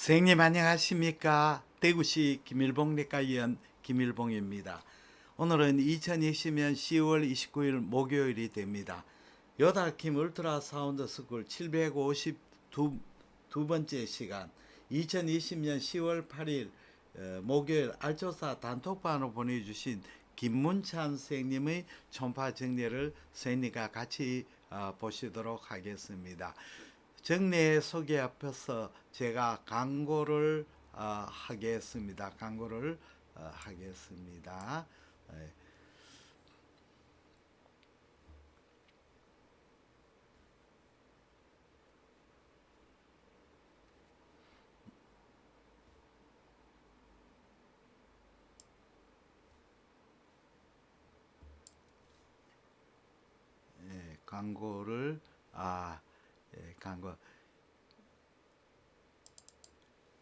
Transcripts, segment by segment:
선생님 안녕하십니까? 대구시 김일봉 내과의원 김일봉입니다. 오늘은 2020년 10월 29일 목요일이 됩니다. 여달킴 울트라 사운드 스쿨 752두 번째 시간 2020년 10월 8일 어, 목요일 알조사 단톡방으로 보내주신 김문찬 선생님의 총파 정리를 선생님과 같이 어, 보시도록 하겠습니다. 정례 소개 앞에서 제가 광고를 어, 하겠습니다. 광고를 어, 하겠습니다. 예. 예, 광고를 아 예, 광고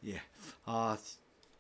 예, 아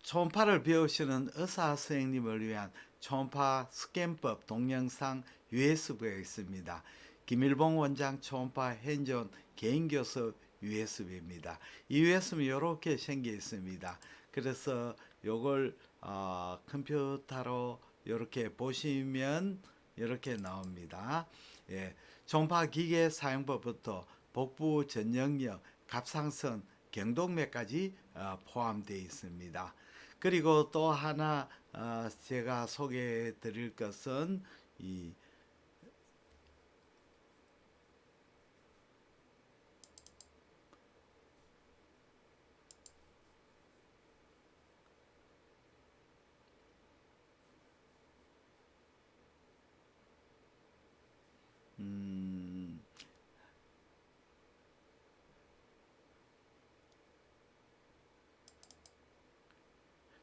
초음파를 배우시는 의사 선생님을 위한 초음파 스캔법 동영상 USB가 있습니다. 김일봉 원장 초음파 핸즈온 개인 교수 USB입니다. 이 USB 이렇게 생겨 있습니다. 그래서 요걸 어, 컴퓨터로 이렇게 보시면 이렇게 나옵니다. 예, 초음파 기계 사용법부터 복부 전영역, 갑상선, 경동맥까지 어, 포함되어 있습니다. 그리고 또 하나 어, 제가 소개해 드릴 것은 이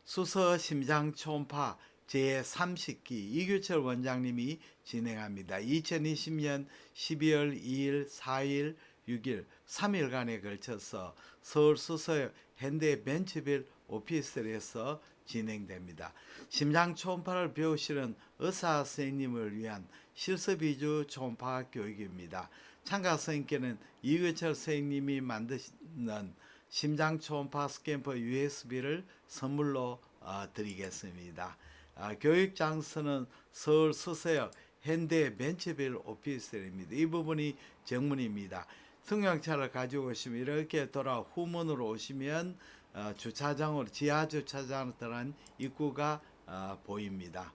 수서 심장 초음파 제30기 이규철 원장님이 진행합니다. 2020년 12월 2일, 4일, 6일 3일간에 걸쳐서 서울 수서 현대 벤츠빌 오피스텔에서 진행됩니다. 심장 초음파를 배우시는 의사 선생님을 위한 실습 위주 초음파 교육입니다. 참가 선생님께는 이규철 선생님이 만드는 심장 초음파 스캔퍼 USB를 선물로 어, 드리겠습니다. 아, 교육 장소는 서울 수서역 현대 벤츠빌 오피스텔입니다. 이 부분이 정문입니다. 승용차를 가지고 오시면 이렇게 돌아 후문으로 오시면 어, 주차장으로 지하 주차장으로 들어간 입구가 어, 보입니다.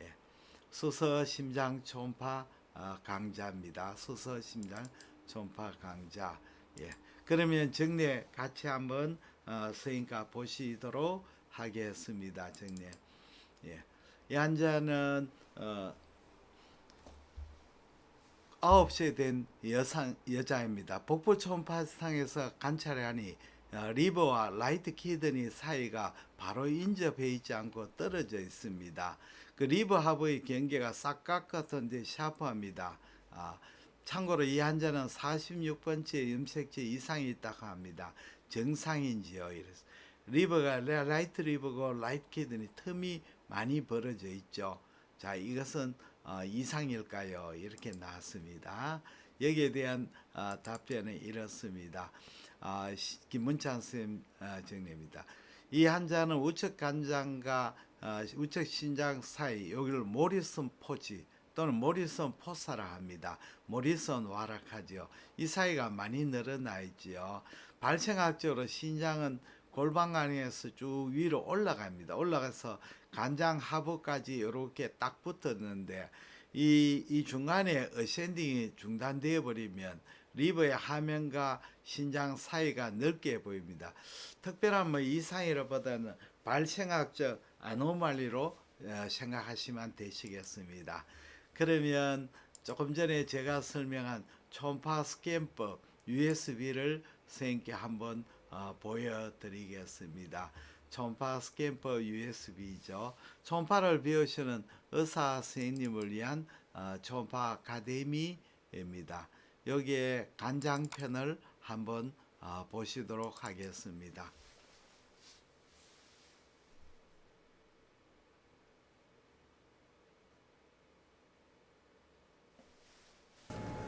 예. 수서 심장 초음파 어, 강좌입니다. 수서 심장 초음파 강좌. 예. 그러면 정례 같이 한번 어, 선생님과 보시도록 하겠습니다. 정례. 예. 이 환자는 어, 9시에 된 여상, 여자입니다. 복부 초음파상에서 관찰하니 어, 리버와 라이트 키드니 사이가 바로 인접해 있지 않고 떨어져 있습니다. 그 리버 하부의 경계가 싹각 같은데 샤프합니다. 아, 참고로 이 환자는 46번째 염색체 이상이 있다고 합니다. 정상인지요? 이래서 리버가 레- 라이트 리버고 라이트 키드니 틈이 많이 벌어져 있죠. 자, 이것은 어, 이상일까요? 이렇게 나왔습니다. 여기에 대한 어, 답변은 이렇습니다. 아, 시- 김문찬 선생님 어, 정리입니다. 이 환자는 우측 간장과 어, 우측 신장 사이 여기를 모리슨 포지 또는 모리슨 포사라 합니다. 모리슨 와락하지요. 이 사이가 많이 늘어나 있지요. 발생학적으로 신장은 골반강에서 쭉 위로 올라갑니다. 올라가서 간장 하부까지 이렇게 딱 붙었는데 이, 이 중간에 어센딩이 중단되어 버리면 리버의 하면과 신장 사이가 넓게 보입니다. 특별한 뭐 이상이라보다는 발생학적 아노말리로 어, 생각하시면 되시겠습니다. 그러면 조금 전에 제가 설명한 초음파 스캔법 USB를 선생님께 한번 어, 보여드리겠습니다. 초음파 스캔법 USB죠. 초음파를 배우시는 의사 선생님을 위한 어, 초음파 아카데미입니다. 여기에 간장편을 한번 어, 보시도록 하겠습니다.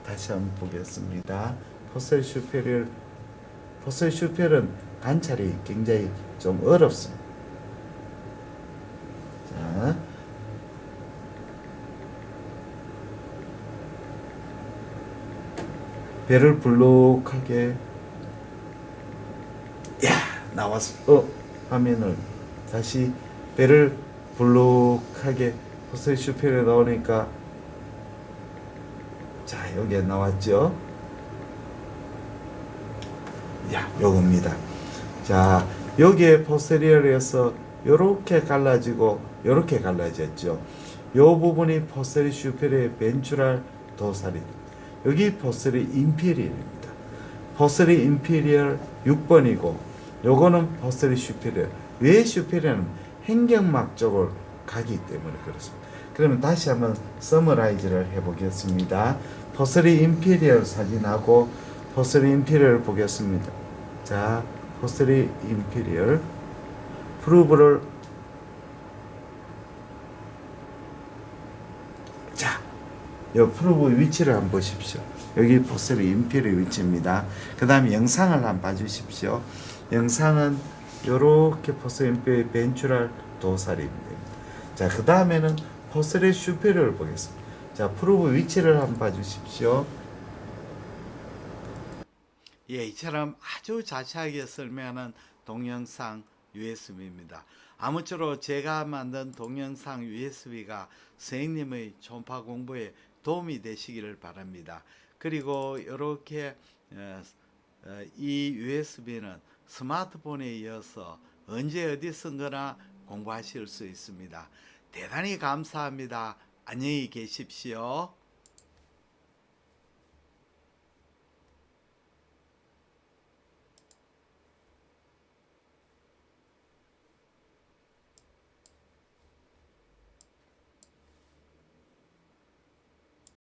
다시 한번 보겠습니다. 포셀 슈페리얼 포셀 슈페는 관찰이 굉장히 좀 어렵습니다. 자, 배를 불룩하게 야 나왔어 어 화면을 다시 배를 불룩하게 호세 슈페에 나오니까 자 여기에 나왔죠? 야 요겁니다. 자 여기에 포스테리얼에서 요렇게 갈라지고 요렇게 갈라졌죠. 요 부분이 포스테리 슈페리의 벤츄랄 도사리 여기 포스테리 임피리얼입니다. 포스리 임피리얼 6번이고 요거는 포스리 슈페리얼 왜 슈페리얼은 행경막 쪽을 가기 때문에 그렇습니다. 그러면 다시 한번 서머라이즈를 해보겠습니다. 포스리 임피리얼 사진하고 포스리 임피리얼 보겠습니다. 자, 포스리 임피리얼 프루브를 자, 요 프로브 위치를 한번 보십시오. 여기 포스리 인필의 위치입니다. 그 다음에 영상을 한번 봐주십시오. 영상은 요렇게 포스리 인필의 벤츄랄 도사리입니다. 자, 그 다음에는 포스리 슈페리얼을 보겠습니다. 자, 프로브 위치를 한번 봐주십시오. 예, 이처럼 아주 자세하게 설명하는 동영상 USB입니다. 아무쪼록 제가 만든 동영상 USB가 선생님의 초음파 공부에 도움이 되시기를 바랍니다. 그리고 이렇게 어, 어, 이 USB는 스마트폰에 이어서 언제 어디 쓴거나 공부하실 수 있습니다. 대단히 감사합니다. 안녕히 계십시오.